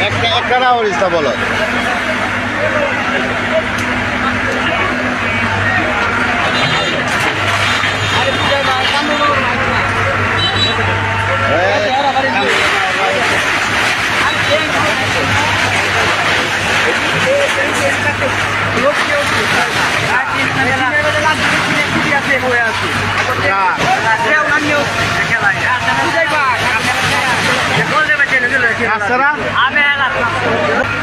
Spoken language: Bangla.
একটা একটা রাওয়ার ইস্তা বলত Nasıl lan? Abi.